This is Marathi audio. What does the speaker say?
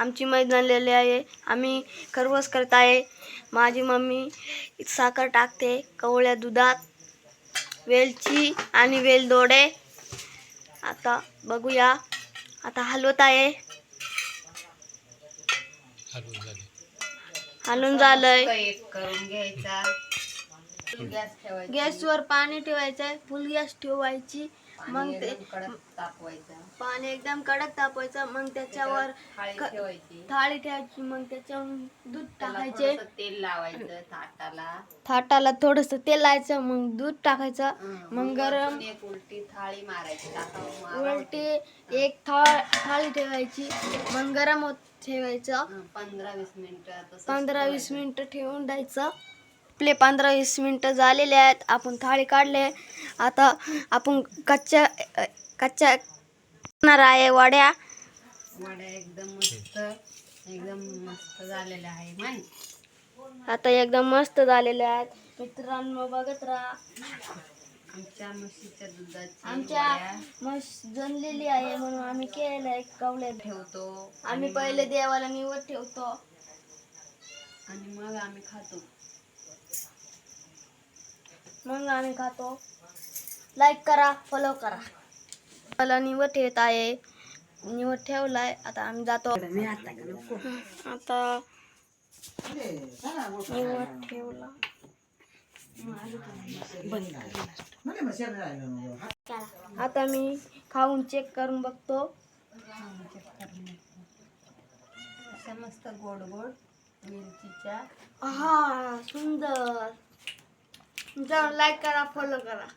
आमची मैद झालेली आहे. आम्ही खरवस करत आहे. माझी मम्मी साखर टाकते कवळ्या दुधात वेलची आणि वेलदोडे आता बघूया. आता हलवत आहे. हलून झालंय. एक करून घ्यायचा. गॅसवर पाणी ठेवायचं आहे फुल गॅस ठेवायची. मग ते एकदम कडक तापवायचा. पाणी एकदम कडक तापायचं मग त्याच्यावर थाळी ठेवायची. मग त्याच्यावर दूध टाकायचे. तेल लावायचं ताटाला थाटाला थोडस तेल लावायचं. मग दूध टाकायचं. मग गरम एक उलटी थाळी मारायची. उलटी एक थाळ थाळी ठेवायची. मग गरम ठेवायचं. पंधरा वीस मिनिटं पंधरा वीस. मिनिटं ठेवून द्यायचं. आपले पंधरा वीस मिनिटं झालेले आहेत. आपण थाळी काढले. आता आपण कच्च्या कच्च्या करणार आहे वड्या. वड्या एकदम मस्त एकदम मस्त झालेल्या आहे मान आता एकदम मस्त झालेले आहेत. मित्रांनो बघत राहा. आमच्या म्हशीच्या दुधाची आमच्या वड्या. मस्त जनलेली आहे म्हणून आम्ही केलेलं आहे कवले ठेवतो. आम्ही पहिले देवाला निवड ठेवतो. आणि मग आम्ही खातो. मग आम्ही खातो. लाईक करा फॉलो करा. मला निवड ठेवत आहे. निवड ठेवलाय. आता आम्ही जातो. आता निवड ठेवला. आता मी खाऊन चेक करून बघतो. मस्त गोड गोड मिरचीच्या. हा सुंदर. जाऊन लाईक करा फॉलो करा.